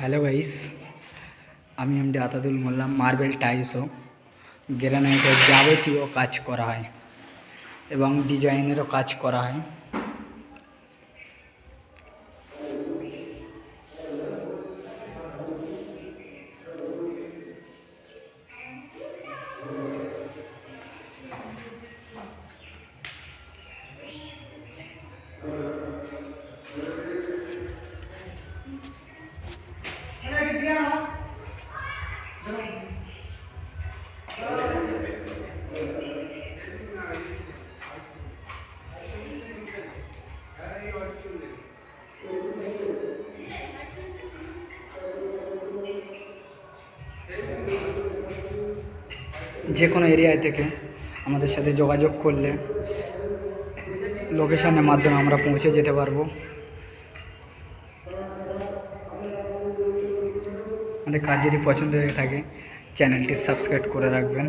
Hello guys, আমি MD Atadul মোল্লাম marble টাইলসও গ্রানাইটের যাবতীয় কাজ করা হয় এবং ডিজাইনেরও কাজ করা হয়। যে কোনো এরিয়ায় থেকে আমাদের সাথে যোগাযোগ করলে লোকেশানের মাধ্যমে আমরা পৌঁছে যেতে পারব। আমাদের কাজ যদি পছন্দ হয়ে থাকে, চ্যানেলটি সাবস্ক্রাইব করে রাখবেন।